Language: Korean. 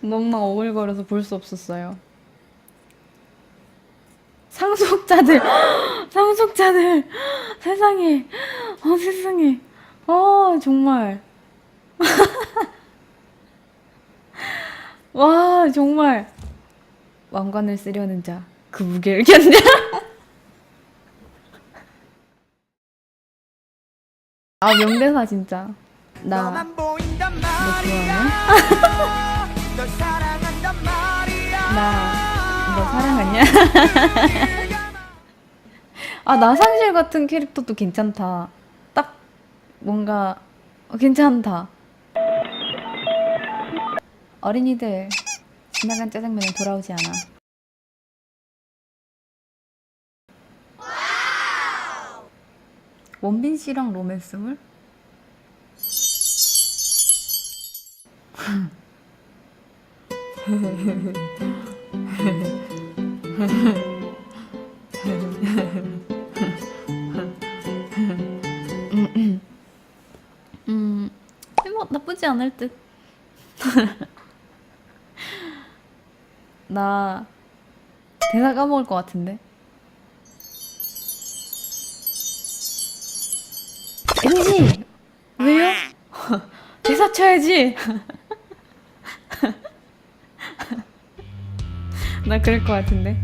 너무나 오글거려서 볼 수 없었어요. 상속자들, 상속자들, 세상에, 어 세상에, 어 정말, 와 정말 왕관을 쓰려는 자, 그 무게를 견뎌. 아 명대사 진짜 나 너만 보인단 너 좋아하네? 말이야 널 사랑한단 말이야 나너 사랑하냐? 아 나상실 같은 캐릭터도 괜찮다. 딱 뭔가 어, 괜찮다. 어린이들 지나간 짜장면은 돌아오지 않아. 원빈 씨랑 로맨스물? 음, 뭐 나쁘지 않을 듯. 나 대사 까먹을 것 같은데. NG! 왜요? 대사 쳐야지. 나 그럴 것 같은데.